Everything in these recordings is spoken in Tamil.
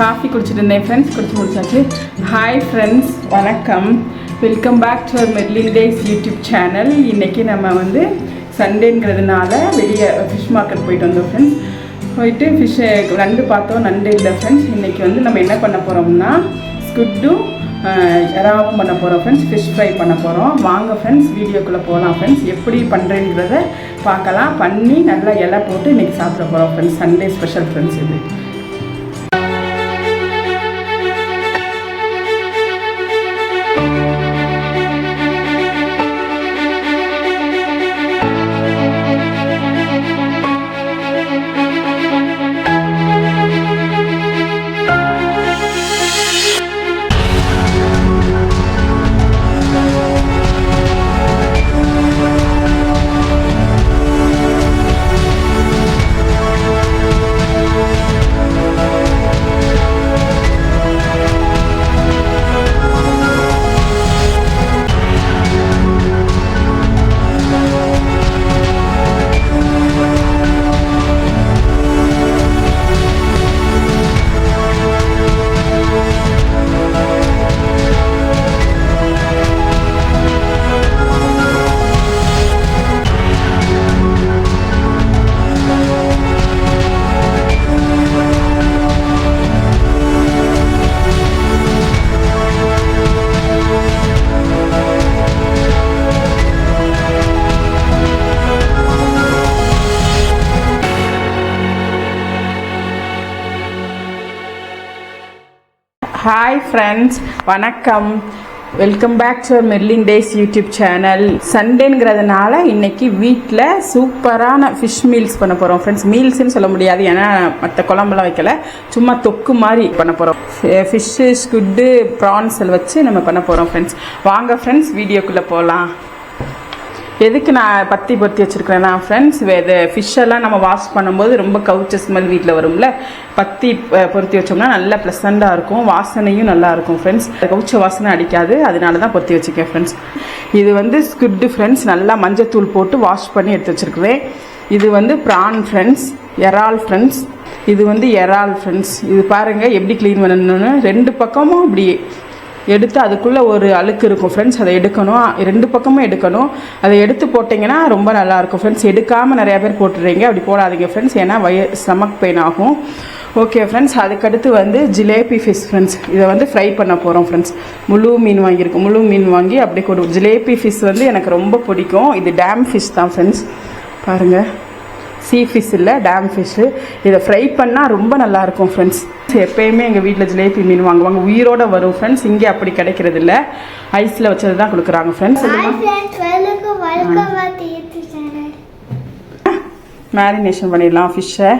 காஃபி குடிச்சிட்டு இருந்தேன். ஃப்ரெண்ட்ஸ் குடிச்சு முடிச்சாச்சு. ஹாய் ஃப்ரெண்ட்ஸ் வணக்கம். Welcome back to our Merlin Days YouTube channel இன்றைக்கி நம்ம வந்து சண்டேங்கிறதுனால வெளியே ஃபிஷ் மார்க்கெட் போயிட்டு வந்தோம் ஃப்ரெண்ட்ஸ் போயிட்டு ஃபிஷ்ஷு நண்டு பார்த்தோம் நண்டு இல்லை ஃப்ரெண்ட்ஸ் இன்றைக்கி வந்து நம்ம என்ன பண்ண போகிறோம்னா ஸ்குட்டும் எறாவும் பண்ண போகிறோம் ஃப்ரெண்ட்ஸ் ஃபிஷ் ஃப்ரை பண்ண போகிறோம் வாங்க ஃப்ரெண்ட்ஸ் வீடியோக்குள்ளே போகலாம் ஃப்ரெண்ட்ஸ் எப்படி பண்ணுறேங்கிறத பார்க்கலாம். பண்ணி நல்லா இலை போட்டு இன்றைக்கி சாப்பிட போகிறோம் ஃப்ரெண்ட்ஸ் சண்டே ஸ்பெஷல் ஃப்ரெண்ட்ஸ் இது. ஹாய் ஃப்ரெண்ட்ஸ் வணக்கம். Welcome back to Merlin Days YouTube channel சண்டேங்கிறதுனால இன்னைக்கு வீட்டில் சூப்பரான ஃபிஷ் மீல்ஸ் பண்ண போகிறோம் ஃப்ரெண்ட்ஸ் மீல்ஸ்னு சொல்ல முடியாது. ஏன்னா மற்ற குழம்புலாம் வைக்கல. சும்மா தொக்கு மாதிரி பண்ண போகிறோம் ஃபிஷ்ஷு ஸ்குட்டு ப்ரான்ஸ் வச்சு நம்ம பண்ண போகிறோம் ஃப்ரெண்ட்ஸ் வாங்க ஃப்ரெண்ட்ஸ் வீடியோக்குள்ளே போகலாம் எதுக்கு நான் பத்தி பொருத்தி வச்சுருக்கிறேன்னா ஃப்ரெண்ட்ஸ் இது ஃபிஷ்ஷெல்லாம் நம்ம வாஷ் பண்ணும்போது ரொம்ப கவுச்ச ஸ்மெல் வீட்டில் வரும்ல? பத்தி பொருத்தி வச்சோம்னா நல்லா ப்ளசண்டாக இருக்கும். வாசனையும் நல்லா இருக்கும் ஃப்ரெண்ட்ஸ் கவுச்ச வாசனை அடிக்காது. அதனால தான் பொருத்தி வச்சுக்கேன் ஃப்ரெண்ட்ஸ் இது வந்து ஸ்குட்டு ஃப்ரெண்ட்ஸ் நல்லா மஞ்சத்தூள் போட்டு வாஷ் பண்ணி எடுத்து வச்சிருக்கிறேன். இது வந்து ப்ரான் ஃப்ரெண்ட்ஸ் எறால் ஃப்ரெண்ட்ஸ் இது வந்து எறால் ஃப்ரெண்ட்ஸ் இது பாருங்கள் எப்படி க்ளீன் பண்ணணும்னு. ரெண்டு பக்கமும் அப்படியே எடுத்து அதுக்குள்ளே ஒரு அழுக்கு இருக்கும். ஃப்ரெண்ட்ஸ் அதை எடுக்கணும். ரெண்டு பக்கமும் எடுக்கணும். அதை எடுத்து போட்டிங்கன்னா ரொம்ப நல்லாயிருக்கும் ஃப்ரெண்ட்ஸ் எடுக்காமல் நிறையா பேர் போட்டுறீங்க. அப்படி போடாதீங்க ஃப்ரெண்ட்ஸ் ஏன்னா வய ஸ்டமக் பெயின் ஆகும். ஓகே ஃப்ரெண்ட்ஸ் அதுக்கடுத்து வந்து ஜிலேபி ஃபிஷ் ஃப்ரெண்ட்ஸ் இதை வந்து ஃப்ரை பண்ண போகிறோம் ஃப்ரெண்ட்ஸ் முழு மீன் வாங்கியிருக்கோம். முழு மீன் வாங்கி அப்படியே கொடுக்கும் ஜிலேபி ஃபிஷ் வந்து எனக்கு ரொம்ப பிடிக்கும். இது டேம் ஃபிஷ் தான் ஃப்ரெண்ட்ஸ் பாருங்கள் சீ ஃபிஷ் இல்லை டேம் ஃபிஷ்ஷு இதை ஃப்ரை பண்ணால் ரொம்ப நல்லா இருக்கும் ஃப்ரெண்ட்ஸ் எப்பயுமே எங்கள் வீட்டில் ஜிலேபி மீன் வாங்குவாங்க. உயிரோட வரும் ஃப்ரெண்ட்ஸ் இங்கே அப்படி கிடைக்கிறது இல்லை ஐஸில் வச்சது தான் கொடுக்குறாங்க ஃப்ரெண்ட்ஸ். மேரினேஷன் பண்ணிடலாம் ஃபிஷ்ஷை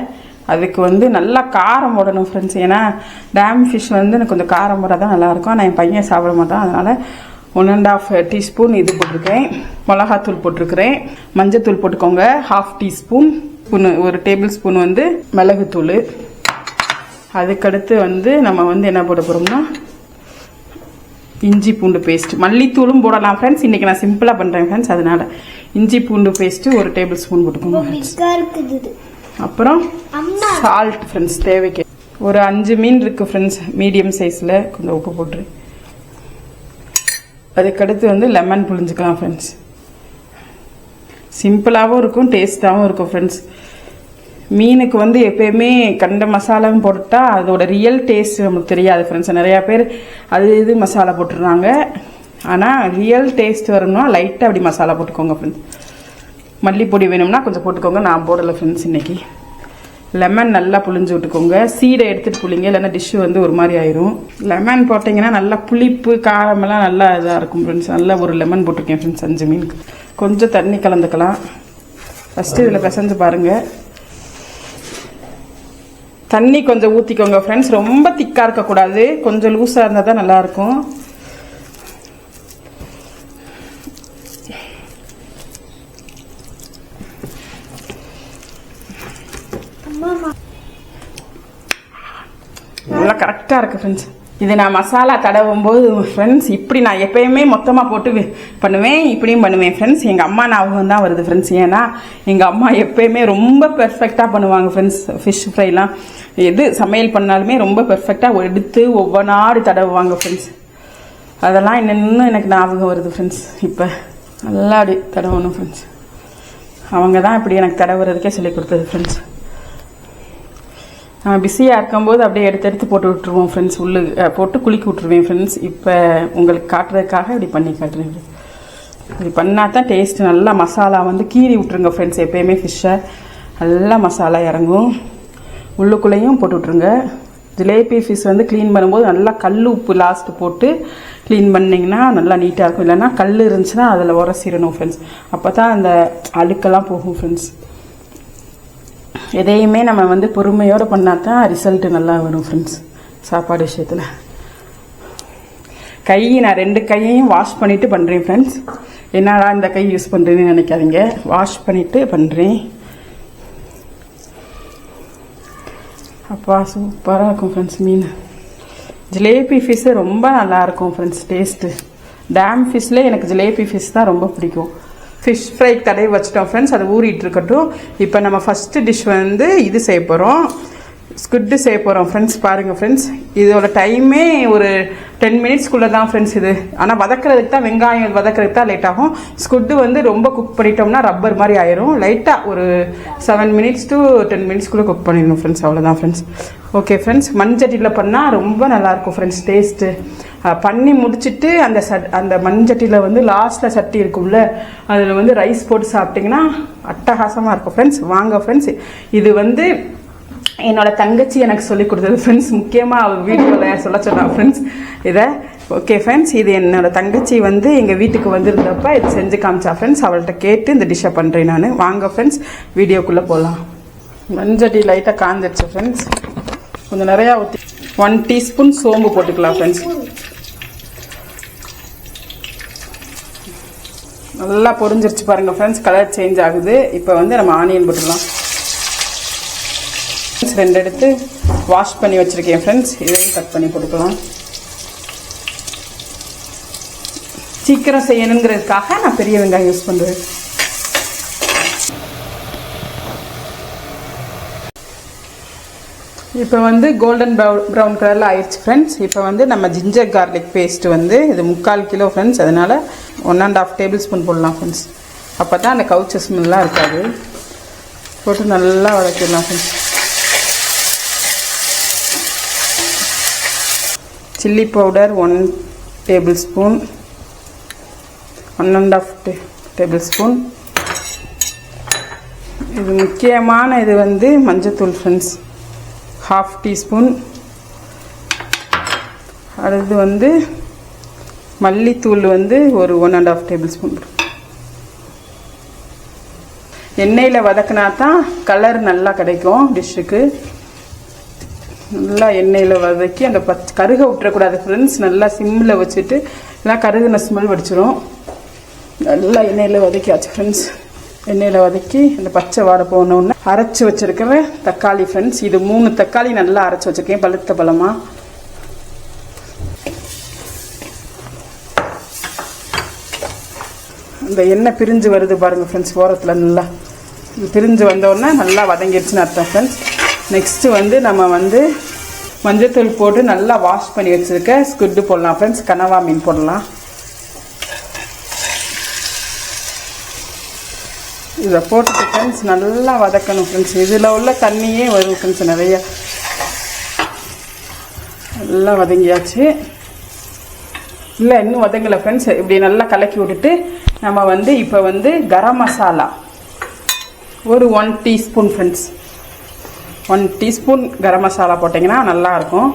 அதுக்கு வந்து நல்லா காரம் போடணும் ஃப்ரெண்ட்ஸ் ஏன்னா டேம் ஃபிஷ் வந்து எனக்கு கொஞ்சம் காரம் போட்டால் தான் நல்லாயிருக்கும். நான் என் பையன் சாப்பிட மாட்டான். அதனால் ஒன் அண்ட் ஆஃப் டீஸ்பூன் இது போட்டிருக்கேன் மிளகாத்தூள் போட்டிருக்கிறேன். மஞ்சத்தூள் போட்டுக்கோங்க. Half teaspoon. ஸ்பூன் ஒரு டேபிள் ஸ்பூன் வந்து மிளகுத்தூள். அதுக்கடுத்து வந்து நம்ம வந்து என்ன போட போகிறோம்னா இஞ்சி பூண்டு பேஸ்ட் மல்லித்தூளும் போடலாம் ஃப்ரெண்ட்ஸ் இன்றைக்கி நான் சிம்பிளாக பண்ணுறேன் ஃப்ரெண்ட்ஸ் அதனால் இஞ்சி பூண்டு பேஸ்ட்டு ஒரு டேபிள் ஸ்பூன் போட்டுக்கோங்க இருக்குது. அப்புறம் சால்ட் ஃப்ரெண்ட்ஸ் தேவைக்கு. ஒரு அஞ்சு மீன் இருக்கு ஃப்ரெண்ட்ஸ் மீடியம் சைஸில் கொஞ்சம் உப்பு போட்டுரு. அதுக்கடுத்து வந்து லெமன் புழிஞ்சுக்கலாம் ஃப்ரெண்ட்ஸ் சிம்பிளாகவும் இருக்கும் டேஸ்ட்டாகவும் இருக்கும் ஃப்ரெண்ட்ஸ் மீனுக்கு வந்து எப்பயுமே கண்ட மசாலாவும் போட்டால் அதோட ரியல் டேஸ்ட் நமக்கு தெரியாது ஃப்ரெண்ட்ஸ் நிறையா பேர் அது இது மசாலா போட்டுடுறாங்க ஆனால் ரியல் டேஸ்ட் வரணும்னா லைட்டாக அப்படி மசாலா போட்டுக்கோங்க ஃப்ரெண்ட்ஸ் மல்லிப்பொடி வேணும்னா கொஞ்சம் போட்டுக்கோங்க. நான் போடலை ஃப்ரெண்ட்ஸ் இன்றைக்கி லெமன் நல்லா புளிஞ்சு விட்டுக்கோங்க. சீடை எடுத்துட்டு புளிங்க இல்லைன்னா டிஷ்ஷு வந்து ஒரு மாதிரி ஆயிரும். லெமன் போட்டிங்கன்னா நல்லா புளிப்பு காரமெல்லாம் நல்லா இதாக இருக்கும் ஃப்ரெண்ட்ஸ் நல்லா ஒரு லெமன் போட்டிருக்கேன் ஃப்ரெண்ட்ஸ் அஞ்சு மீனுக்கு. கொஞ்சம் தண்ணி கலந்துக்கலாம். ஃபஸ்ட்டு இதில் பிசைஞ்சு பாருங்கள் தண்ணி கொஞ்சம் ஊற்றிக்கோங்க ஃப்ரெண்ட்ஸ் ரொம்ப திக்காக இருக்கக்கூடாது. கொஞ்சம் லூஸாக இருந்தால் தான் நல்லாயிருக்கும் அம்மா நல்லா கரெக்டாக இருக்குது ஃப்ரெண்ட்ஸ் இது நான் மசாலா தடவும் போது ஃப்ரெண்ட்ஸ் இப்படி நான் எப்பயுமே மொத்தமாக போட்டு பண்ணுவேன் இப்படியும் பண்ணுவேன் ஃப்ரெண்ட்ஸ் எங்கள் அம்மா ஞாபகம் தான் வருது ஃப்ரெண்ட்ஸ் ஏன்னா எங்கள் அம்மா எப்பயுமே ரொம்ப பெர்ஃபெக்டாக பண்ணுவாங்க ஃப்ரெண்ட்ஸ் ஃபிஷ் ஃப்ரைலாம் எது சமையல் பண்ணாலுமே ரொம்ப பெர்ஃபெக்டாக எடுத்து ஒவ்வொன்றாடி தடவுவாங்க ஃப்ரெண்ட்ஸ் அதெல்லாம் இன்னும் எனக்கு ஞாபகம் வருது ஃப்ரெண்ட்ஸ் இப்போ நல்லா அப்படி தடவணும் ஃப்ரெண்ட்ஸ் அவங்க தான் இப்படி எனக்கு தடவுறதுக்கே சொல்லி கொடுத்தது ஃப்ரெண்ட்ஸ் நான் பிஸியாக இருக்கும்போது அப்படியே எடுத்து எடுத்து போட்டு விட்டுருவோம் ஃப்ரெண்ட்ஸ் உள்ளு போட்டு குளிக்க விட்டுருவேன் ஃப்ரெண்ட்ஸ் இப்போ உங்களுக்கு காட்டுறதுக்காக இப்படி பண்ணி காட்டுறேன் இப்படி பண்ணால் தான் டேஸ்ட் நல்லா மசாலா வந்து கீறி விட்ருங்க ஃப்ரெண்ட்ஸ் எப்பயுமே ஃபிஷ்ஷை நல்லா மசாலா இறங்கும். உள்ளுக்குள்ளேயும் போட்டு விட்ருங்க ஜிலேபி ஃபிஷ் வந்து க்ளீன் பண்ணும்போது நல்லா கல் உப்பு லாஸ்ட்டு போட்டு க்ளீன் பண்ணிங்கன்னா நல்லா நீட்டாக இருக்கும். இல்லைன்னா கல் இருந்துச்சுன்னா அதில் உரசிடணும் ஃப்ரெண்ட்ஸ் அப்போ தான் அந்த அழுக்கெல்லாம் போகும் ஃப்ரெண்ட்ஸ் எதையுமே நம்ம வந்து பொறுமையோடு பண்ணால் தான் ரிசல்ட் நல்லா வரும் ஃப்ரெண்ட்ஸ் சாப்பாடு விஷயத்தில். கை நான் ரெண்டு கையையும் வாஷ் பண்ணிவிட்டு பண்ணுறேன் ஃப்ரெண்ட்ஸ் என்னடா இந்த கை யூஸ் பண்ணுறேன்னு நினைக்காதீங்க. வாஷ் பண்ணிவிட்டு பண்ணுறேன் அப்பா சூப்பராக இருக்கும் ஃப்ரெண்ட்ஸ் மீன். ஜிலேபி ஃபிஷ்ஷு ரொம்ப நல்லாயிருக்கும் ஃப்ரெண்ட்ஸ் டேஸ்ட்டு டேம் ஃபிஷ்ஷில் எனக்கு ஜிலேபி ஃபிஷ் தான் ரொம்ப பிடிக்கும். ஃபிஷ் ஃப்ரை தடவி வச்சிட்டோம் ஃப்ரெண்ட்ஸ் அது ஊறிட்டு இருக்கட்டும். இப்போ நம்ம ஃபஸ்ட்டு டிஷ் வந்து இது செய்ய போகிறோம் ஸ்குட்டு செய்ய போகிறோம் ஃப்ரெண்ட்ஸ் பாருங்கள் ஃப்ரெண்ட்ஸ் இதோட டைமே ஒரு டென் மினிட்ஸ்க்குள்ளே தான் ஃப்ரெண்ட்ஸ் இது. ஆனால் வதக்கிறதுக்கு தான் வெங்காயம் வதக்கிறதுக்கு தான் லேட் ஆகும். ஸ்குட்டு வந்து ரொம்ப குக் பண்ணிட்டோம்னா ரப்பர் மாதிரி ஆயிரும். லைட்டாக ஒரு செவன் மினிட்ஸ் டு டென் மினிட்ஸ்க்குள்ளே குக் பண்ணிடணும் ஃப்ரெண்ட்ஸ் அவ்வளோதான் ஃப்ரெண்ட்ஸ் ஓகே ஃப்ரெண்ட்ஸ் மண்சட்டியில் பண்ணால் ரொம்ப நல்லாயிருக்கும் ஃப்ரெண்ட்ஸ் டேஸ்ட்டு பண்ணி முடிச்சிட்டு அந்த சட் அந்த மண்சட்டியில் வந்து லாஸ்ட்டில் சட்டி இருக்கும்ல அதில் வந்து ரைஸ் போட்டு சாப்பிட்டிங்கன்னா அட்டகாசமாக இருக்கும் ஃப்ரெண்ட்ஸ் வாங்க ஃப்ரெண்ட்ஸ் இது வந்து என்னோட தங்கச்சி எனக்கு சொல்லி கொடுத்தது ஃப்ரெண்ட்ஸ் முக்கியமாக அவள் வீடியோவில் சொல்ல சொன்னான் ஃப்ரெண்ட்ஸ் இதை ஓகே ஃப்ரெண்ட்ஸ் இது என்னோட தங்கச்சி வந்து எங்கள் வீட்டுக்கு வந்திருந்தப்ப இது செஞ்சு காமிச்சா ஃப்ரெண்ட்ஸ் அவள்கிட்ட கேட்டு இந்த டிஷ்ஷை பண்ணுறேன் நான். வாங்க ஃப்ரெண்ட்ஸ் வீடியோக்குள்ளே போகலாம் மஞ்சடி லைட்டாக காஞ்சிடுச்சு ஃப்ரெண்ட்ஸ் கொஞ்சம் நிறையா ஊற்றி ஒன் டீஸ்பூன் சோம்பு போட்டுக்கலாம் ஃப்ரெண்ட்ஸ் நல்லா பொரிஞ்சிருச்சு பாருங்கள் ஃப்ரெண்ட்ஸ் கலர் சேஞ்ச் ஆகுது. இப்போ வந்து நம்ம ஆனியன் போட்டுடலாம். ஃப்ரெண்ட்ஸ் ரெண்டு எடுத்து வாஷ் பண்ணி வச்சுருக்கேன் ஃப்ரெண்ட்ஸ் இதையும் கட் பண்ணி கொடுக்கலாம். சீக்கிரம் செய்யணுங்கிறதுக்காக நான் பெரிய வெங்காயம் யூஸ் பண்ணுறேன் இப்போ வந்து கோல்டன் ப்ரௌன் ப்ரௌன் கலரில் ஆயிடுச்சு ஃப்ரெண்ட்ஸ் இப்போ வந்து நம்ம ஜிஞ்சர் கார்லிக் பேஸ்ட் வந்து இது முக்கால் கிலோ ஃப்ரெண்ட்ஸ் அதனால் one and half tablespoon போடலாம் ஃப்ரெண்ட்ஸ் அப்போ தான் அந்த கவுச்ச ஸ்மெல்லாம் இருக்காது. போட்டு நல்லா வதக்கிடலாம் friends chilli powder one tablespoon one and half tablespoon இது முக்கியமான இது வந்து மஞ்சத்தூள் ஃப்ரெண்ட்ஸ் ஹாஃப் டீஸ்பூன் அடுத்து வந்து மல்லித்தூள் வந்து ஒரு one and half tablespoon எண்ணெயில் வதக்கினா தான் கலர் நல்லா கிடைக்கும் டிஷ்ஷுக்கு நல்லா எண்ணெயில் வதக்கி அந்த பச் கருக விட்டுறக்கூடாது ஃப்ரெண்ட்ஸ் நல்லா சிம்மில் வச்சுட்டு எல்லாம் கருகுன ஸ்மெல் வடிச்சிடும் நல்லா எண்ணெயில் வதக்கியாச்சு ஃப்ரெண்ட்ஸ் எண்ணெயில் வதக்கி இந்த பச்சை வாடை போனோடனே அரைச்சி வச்சிருக்கிற தக்காளி ஃப்ரெண்ட்ஸ் இது மூணு தக்காளி நல்லா அரைச்சி வச்சிருக்கேன் பழுத்த பழமாக இந்த எண்ணெய் பிரிஞ்சு வருது பாருங்கள் ஃப்ரெண்ட்ஸ் ஓரத்தில் நல்லா. இது பிரிஞ்சு வந்தோடனே நல்லா வதங்கிடுச்சுன்னு அர்த்தம் ஃப்ரெண்ட்ஸ் நெக்ஸ்ட்டு வந்து நம்ம வந்து மஞ்சத்தூள் போட்டு நல்லா வாஷ் பண்ணி வச்சுருக்க ஸ்குட்டு போடலாம் ஃப்ரெண்ட்ஸ் கனவா மீன் போடலாம். இதை போட்டுட்டு ஃப்ரெண்ட்ஸ் நல்லா வதக்கணும் ஃப்ரெண்ட்ஸ் இதில் உள்ள தண்ணியே வரும் ஃப்ரெண்ட்ஸ் நிறைய. நல்லா வதங்கியாச்சு. இல்லை இன்னும் வதங்கலை ஃப்ரெண்ட்ஸ் இப்படி நல்லா கலக்கி விட்டுட்டு நம்ம வந்து இப்போ வந்து கரம் மசாலா. ஒரு one teaspoon friends one teaspoon garam masala போட்டிங்கன்னா நல்லாயிருக்கும்.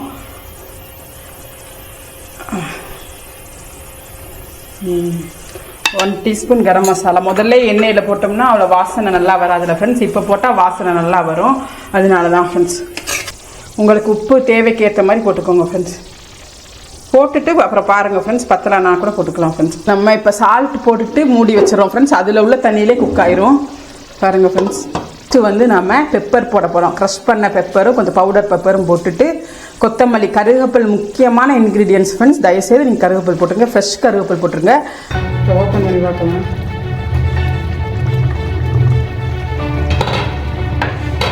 ஒன் டீஸ்பூன் கரம் மசாலா முதல்ல எண்ணெயில் போட்டோம்னா அவ்வளோ வாசனை நல்லா வராதுல ஃப்ரெண்ட்ஸ் இப்போ போட்டால் வாசனை நல்லா வரும். அதனால தான் ஃப்ரெண்ட்ஸ் உங்களுக்கு உப்பு தேவைக்கு ஏற்ற மாதிரி போட்டுக்கோங்க ஃப்ரெண்ட்ஸ் போட்டுட்டு அப்புறம் பாருங்கள் ஃப்ரெண்ட்ஸ் பத்தலைனா கூட போட்டுக்கலாம் ஃப்ரெண்ட்ஸ் நம்ம இப்போ சால்ட் போட்டுட்டு மூடி வச்சிடறோம் ஃப்ரெண்ட்ஸ் அதில் உள்ள தண்ணியிலே குக் ஆயிரும். பாருங்கள் ஃப்ரெண்ட்ஸ் ஃபஸ்ட்டு வந்து நம்ம பெப்பர் போட போகிறோம் க்ரஷ் பண்ண பெப்பரும் கொஞ்சம் பவுடர் பெப்பரும் போட்டுட்டு கொத்தமல்லி கருவேப்பில் முக்கியமான இன்க்ரீடியன்ஸ் ஃப்ரெண்ட்ஸ் தயவுசெய்து நீங்கள் கருவேப்பில் போட்டுருங்க. ஃப்ரெஷ் கருவேப்பில் போட்டுருங்க. ஓப்பன் பண்ணி பார்க்கலாம்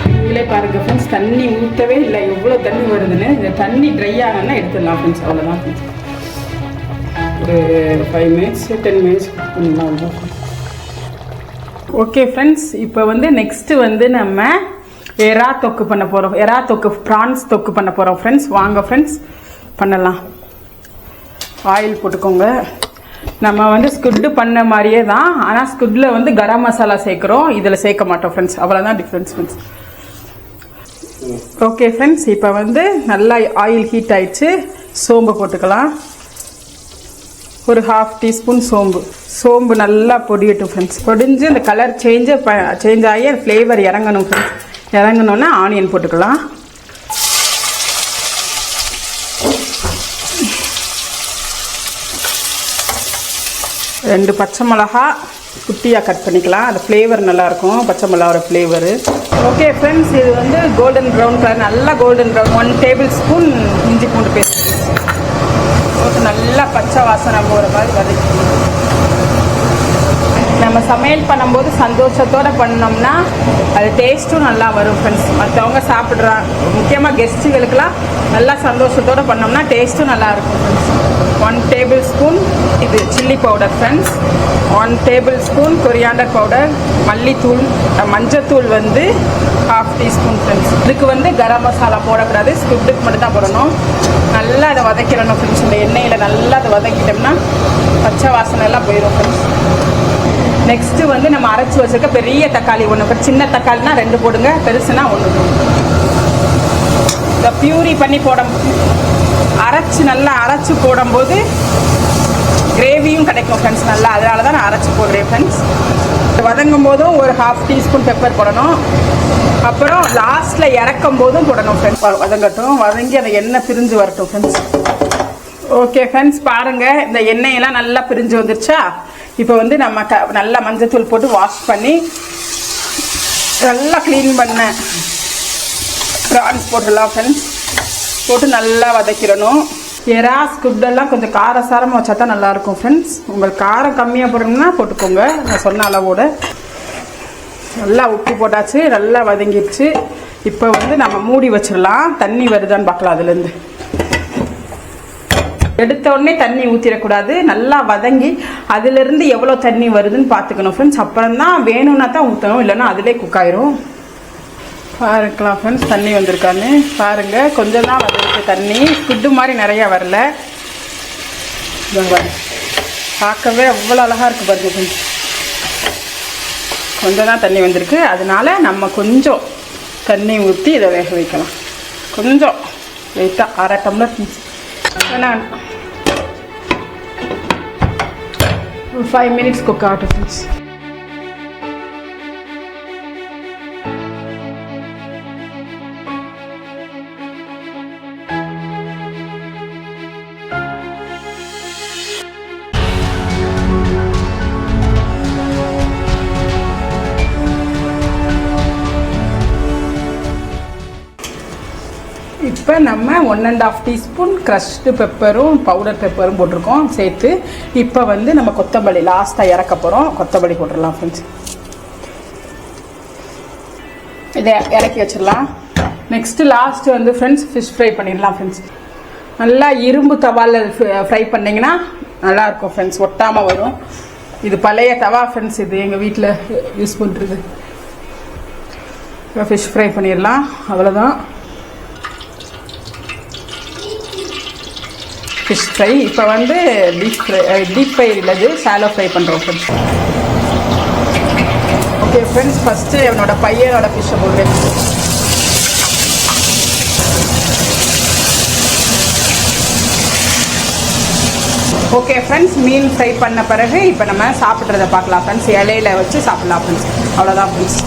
நீங்களே பாருங்க ஃப்ரெண்ட்ஸ் தண்ணி ஊற்றவே இல்லை. எவ்வளோ தண்ணி வருதுன்னு. இந்த தண்ணி ட்ரை ஆகணும்னா எடுத்துடலாம் ஃப்ரெண்ட்ஸ் அவ்வளோதான் ஃப்ரெண்ட்ஸ் ஒரு five minutes ten minutes okay friends இப்போ வந்து நெக்ஸ்ட்டு வந்து நம்ம எறா தொக்கு பண்ண போகிறோம் எறா தொக்கு ப்ரான்ஸ் தொக்கு பண்ண போகிறோம் ஃப்ரெண்ட்ஸ் வாங்க ஃப்ரெண்ட்ஸ் பண்ணலாம். ஆயில் போட்டுக்கோங்க. நம்ம வந்து ஸ்குட்டு பண்ண மாதிரியே தான். ஆனால் ஸ்குட்டில் வந்து கரம் மசாலா சேர்க்குறோம். இதில் சேர்க்க மாட்டோம் ஃப்ரெண்ட்ஸ் அவ்வளோதான் டிஃப்ரென்ஸ் ஃப்ரெண்ட்ஸ் ஓகே ஃப்ரெண்ட்ஸ் இப்போ வந்து நல்லா ஆயில் ஹீட் ஆயிடுச்சு. சோம்பு போட்டுக்கலாம். ஒரு ஹாஃப் டீஸ்பூன் சோம்பு. சோம்பு நல்லா பொடியட்டும் ஃப்ரெண்ட்ஸ் பொடிஞ்சு அந்த கலர் சேஞ்சு சேஞ்ச் ஆகி அந்த ஃப்ளேவர் இறங்கணும் ஃப்ரெண்ட்ஸ் இறங்கினோன்னே ஆனியன் போட்டுக்கலாம். ரெண்டு பச்சை மிளகா குட்டியாக கட் பண்ணிக்கலாம். அது ஃப்ளேவர் நல்லாயிருக்கும். பச்சை மிளகாவோட ஃப்ளேவரு ஓகே ஃப்ரெண்ட்ஸ் இது வந்து கோல்டன் ப்ரௌன் கலர் நல்லா golden brown one tablespoon இஞ்சி பூண்டு பேஸ்ட். நல்லா பச்சை வாசனை போகிற மாதிரி வதக்கி நம்ம சமையல் பண்ணும்போது சந்தோஷத்தோடு பண்ணோம்னா அது டேஸ்ட்டும் நல்லா வரும் ஃப்ரெண்ட்ஸ் மற்றவங்க சாப்பிட்றாங்க முக்கியமாக கெஸ்ட்டுகளுக்கெல்லாம் நல்லா சந்தோஷத்தோடு பண்ணோம்னா டேஸ்ட்டும் நல்லா இருக்கும் ஃப்ரெண்ட்ஸ் ஒன் டேபிள் ஸ்பூன் இது chilli powder friends one tablespoon coriander powder மல்லித்தூள் மஞ்சத்தூள் வந்து ஹாஃப் டீஸ்பூன் ஃப்ரெண்ட்ஸ் இதுக்கு வந்து கரம் மசாலா போடக்கூடாது ஸ்குட்டுக்கு மட்டும் தான் போடணும். நல்லா அதை வதக்கிடணும் ஃப்ரெண்ட்ஸ் இந்த எண்ணெயில் நல்லா அதை வதக்கிட்டோம்னா பச்சை வாசனை எல்லாம் போயிடும் ஃப்ரெண்ட்ஸ் நெக்ஸ்ட்டு வந்து நம்ம அரைச்சி வச்சிருக்க பெரிய தக்காளி ஒன்று சின்ன தக்காளினா ரெண்டு போடுங்க. பெருசுனா ஒன்று இந்த பியூரி பண்ணி போட அரைச்சி நல்லா அரைச்சி போடும்போது கிரேவியும் கிடைக்கும் ஃப்ரெண்ட்ஸ் நல்லா அதனால தான் நான் அரைச்சி போடுறேன் ஃப்ரெண்ட்ஸ் வதங்கும் போதும் ஒரு ஹாஃப் டீஸ்பூன் பெப்பர் போடணும். அப்புறம் லாஸ்ட்டில் இறக்கும் போதும் போடணும் ஃப்ரெண்ட்ஸ் வதங்கட்டும். வதங்கி அந்த எண்ணெய் பிரிஞ்சு வரட்டும் ஃப்ரெண்ட்ஸ் ஓகே ஃப்ரெண்ட்ஸ் பாருங்கள் இந்த எண்ணெயெல்லாம் நல்லா பிரிஞ்சு வந்துருச்சா? இப்போ வந்து நம்ம க நல்லா மஞ்சத்தூள் போட்டு வாஷ் பண்ணி நல்லா க்ளீன் பண்ண ப்ரான்ஸ் போட்டுடலாம் ஃப்ரெண்ட்ஸ் போட்டு நல்லா வதக்கிடணும். எறா ஸ்குப்டெல்லாம் கொஞ்சம் காரசாரமாக வச்சா தான் நல்லாயிருக்கும் ஃப்ரெண்ட்ஸ் உங்களுக்கு காரம் கம்மியாக போடணும்னா போட்டுக்கோங்க. நான் சொன்ன அளவோட. நல்லா உப்பு போட்டாச்சு நல்லா வதங்கிடுச்சு. இப்போ வந்து நம்ம மூடி வச்சிடலாம். தண்ணி வருதான்னு பார்க்கலாம் அதுலேருந்து. எடுத்த உடனே தண்ணி ஊற்றிடக்கூடாது நல்லா வதங்கி அதுலேருந்து எவ்வளோ தண்ணி வருதுன்னு பார்த்துக்கணும் ஃப்ரெண்ட்ஸ் அப்புறம் தான் வேணும்னா தான் ஊற்றணும் இல்லைன்னா அதிலே குக் ஆயிரும். பாருக்கலாம் ஃப்ரெண்ட்ஸ் தண்ணி வந்திருக்கான்னு. பாருங்கள் கொஞ்சம் தான் வந்திருக்கு தண்ணி. ஃபுட்டு மாதிரி நிறையா வரல. பார்க்கவே அவ்வளோ அழகாக இருக்குது பாருங்க ஃப்ரெண்ட்ஸ் கொஞ்சம் தான் தண்ணி வந்திருக்கு. அதனால நம்ம கொஞ்சம் தண்ணி ஊற்றி இதை வேக வைக்கலாம். கொஞ்சம் லைட்டாக அரை tumbler Banana. Five minutes, cook out of this. One and half teaspoon crushed பெப்பரும் powder பெப்பரும் போட்டிருக்கோம். சேர்த்து இப்போ வந்து நம்ம கொத்தமல்லி லாஸ்ட்டாக இறக்க போகிறோம் கொத்தமல்லி போட்டுடலாம் ஃப்ரெண்ட்ஸ் இதை இறக்கி வச்சிடலாம். நெக்ஸ்ட்டு லாஸ்ட்டு வந்து ஃப்ரெண்ட்ஸ் ஃபிஷ் ஃப்ரை பண்ணிடலாம் ஃப்ரெண்ட்ஸ் நல்லா இரும்பு தவாவில் ஃப்ரை பண்ணிங்கன்னா நல்லாயிருக்கும் ஃப்ரெண்ட்ஸ் ஒட்டாமல் வரும். இது பழைய தவா ஃப்ரெண்ட்ஸ் இது எங்கள் வீட்டில் யூஸ் பண்ணுறது இப்போ ஃபிஷ் ஃப்ரை பண்ணிடலாம். அவ்வளோதான் ஃபிஷ் ஃப்ரை இப்போ வந்து டீப் ஃப்ரை டீப் ஃப்ரை இல்லது சாலோ ஃப்ரை பண்ணுறோம் ஃப்ரெண்ட்ஸ் ஓகே ஃப்ரெண்ட்ஸ் ஃபஸ்ட்டு என்னோட பையனோட ஃபிஷ்ஷை போடுறேன் ஓகே ஃப்ரெண்ட்ஸ் மீன் ஃப்ரை பண்ண பிறகு இப்போ நம்ம சாப்பிட்றத பார்க்கலாம் ஃப்ரெண்ட்ஸ் இலையில வச்சு சாப்பிட்லாம் ஃப்ரெண்ட்ஸ் அவ்வளோதான் ஃப்ரெண்ட்ஸ்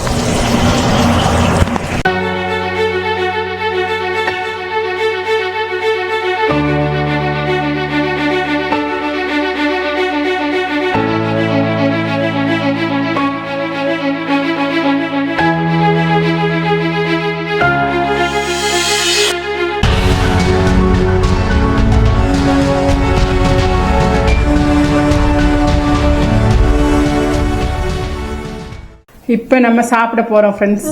இப்போ நம்ம சாப்பிட போறோம் ஃப்ரெண்ட்ஸ்.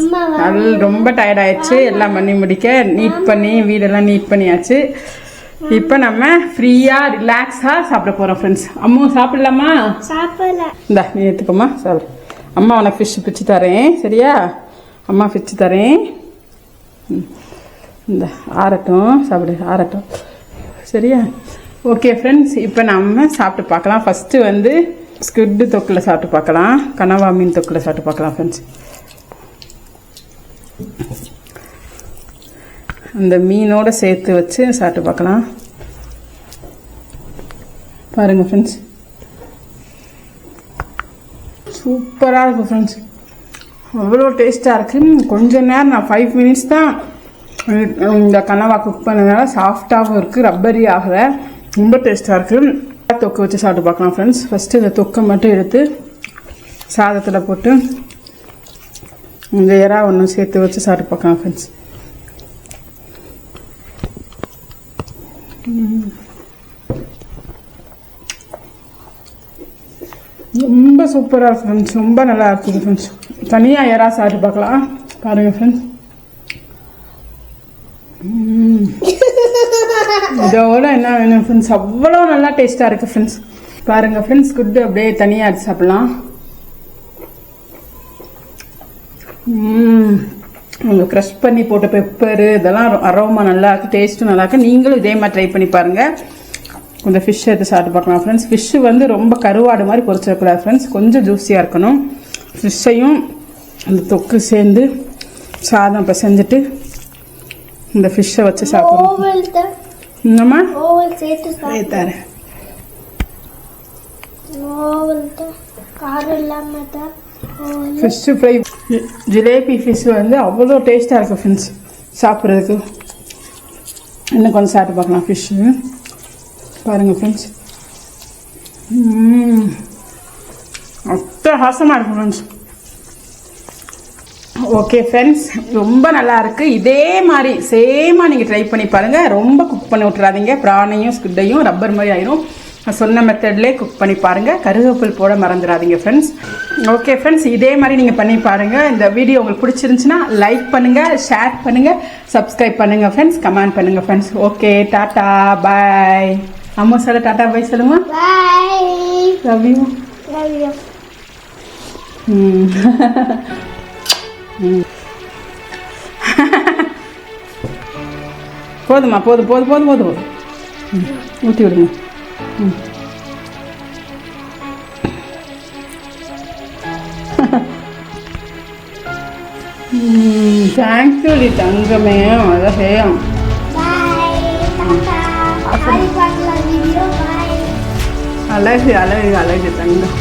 அது ரொம்ப டயர்ட் ஆயிடுச்சு. எல்லாம் பண்ணி முடிக்க நீட் பண்ணி வீடெல்லாம் நீட் பண்ணியாச்சு. இப்போ நம்ம ஃப்ரீயா ரிலாக்ஸா சாப்பிட போறோம் ஃப்ரெண்ட்ஸ் அம்மா சாப்பிடலாமா? சாப்பிடல. இந்தா நீ எடுத்துக்கோமா சாப்பிடு. அம்மா உனக்கு ஃபிஷ் பிச்சு தரேன் சரியா? அம்மா பிச்சு தரேன். இந்த ஆறட்டும். சாப்பிடு ஆறட்டும். சரியா? ஓகே ஃப்ரெண்ட்ஸ் இப்போ நம்ம சாப்பிட்டு பார்க்கலாம். ஃபஸ்ட்டு வந்து ஸ்குட்டு தொக்கில் சாப்பிட்டு பார்க்கலாம். கனவா மீன் தொக்கில் சாப்பிட்டு பார்க்கலாம் ஃப்ரெண்ட்ஸ் அந்த மீனோட சேர்த்து வச்சு சாப்பிட்டு பார்க்கலாம். பாருங்க ஃப்ரெண்ட்ஸ் சூப்பராக இருக்கும் ஃப்ரெண்ட்ஸ் அவ்வளோ டேஸ்ட்டாக இருக்குது கொஞ்ச நேரம் நான் ஃபைவ் மினிட்ஸ் தான் இந்த கனவா குக் பண்ணதுனால சாஃப்டாகவும் இருக்குது ரப்பரி ஆகலை. ரொம்ப டேஸ்ட்டாக இருக்குது தொக்கு வச்சு சாப்பிட்டு பார்க்கலாம் ஃப்ரெண்ட்ஸ் ஃபஸ்ட்டு இந்த தொக்கை மட்டும் எடுத்து சாதத்தில் போட்டு இந்த இறா ஒன்று சேர்த்து வச்சு சாப்பிட்டு பார்க்கலாம் ஃப்ரெண்ட்ஸ் ரொம்ப சூப்பராக இருக்கு ஃப்ரெண்ட்ஸ் ரொம்ப நல்லா இருக்குது ஃப்ரெண்ட்ஸ் தனியாக யாராவது சாப்பிட்டு பார்க்கலாம். பாருங்க ஃப்ரெண்ட்ஸ் இதோட என்ன வேணும் ஃப்ரெண்ட்ஸ் அவ்வளோ நல்லா டேஸ்ட்டாக இருக்குது ஃப்ரெண்ட்ஸ் பாருங்க ஃப்ரெண்ட்ஸ் குட்டு அப்படியே தனியாக எடுத்து சாப்பிடலாம். ம் க்ரஷ் பண்ணி போட்ட பெப்பரு இதெல்லாம் அரோமா நல்லா இருக்கு டேஸ்ட்டும் நல்லா இருக்கு. நீங்களும் இதே மாதிரி ட்ரை பண்ணி பாருங்க. கொஞ்சம் ஃபிஷ் எடுத்து சாப்பிட்டு பார்க்கலாம் ஃப்ரெண்ட்ஸ் ஃபிஷ்ஷு வந்து ரொம்ப கருவாடு மாதிரி பொரிச்சிடக்கூடாது ஃப்ரெண்ட்ஸ் கொஞ்சம் ஜூஸியாக இருக்கணும். ஃபிஷ்ஷையும் அந்த தொக்கு சேர்ந்து சாதம் பிசைஞ்சிட்டு இந்த ஃபிஷ்ஷை வச்சு சாப்பிடுவோம் ஓவல் தான் என்னம்மா ஓவல் சேர்த்து சாப்பிடு தரேன் ஓவல் தான் காரம் இல்லாம தான் ஓவல் ஃபிஷ் ஃப்ரை ஜிலேபி ஃபிஷ் வந்து அவ்வளோ டேஸ்ட்டாக இருக்குது ஃப்ரெண்ட்ஸ் சாப்பிட்றதுக்கு. இன்னும் கொஞ்சம் சாப்பிட்டு பார்க்கலாம் ஃபிஷ்ஷு பாருங்கள் ஃப்ரெண்ட்ஸ் அட்டகாசமாக இருக்கும் ஃப்ரெண்ட்ஸ் ஓகே ஃப்ரெண்ட்ஸ் ரொம்ப நல்லா இருக்கு இதே மாதிரி சேமாக நீங்கள் ட்ரை பண்ணி பாருங்கள் ரொம்ப குக் பண்ணி விட்றாதீங்க பிராணையும் ஸ்குட்டையும் ரப்பர் மாதிரி ஆயிரும். சொன்ன மெத்தட்லேயே குக் பண்ணி பாருங்கள் கருவேப்பில் போட மறந்துடாதீங்க ஃப்ரெண்ட்ஸ் ஓகே ஃப்ரெண்ட்ஸ் இதே மாதிரி நீங்கள் பண்ணி பாருங்கள் இந்த வீடியோ உங்களுக்கு பிடிச்சிருந்துச்சுன்னா லைக் பண்ணுங்கள் ஷேர் பண்ணுங்கள் சப்ஸ்கிரைப் பண்ணுங்கள் ஃப்ரெண்ட்ஸ் கமெண்ட் பண்ணுங்கள் ஃப்ரெண்ட்ஸ் ஓகே டாட்டா. பாய் அம்மா சொல்ல டாட்டா. பாய் சொல்லுமா? லவ் யூ லவ் யூ போதுமா போதும் போதும் போதும் போதும் போதும் ஊற்றி விடுங்க. ம். ம், தேங்க்யூ டி தங்கமே அழகே. பாய் டாடா நாளைக்கு பார்க்கலாம் வீடியோ பாய். அழகு அழகு அழகு தங்கம்.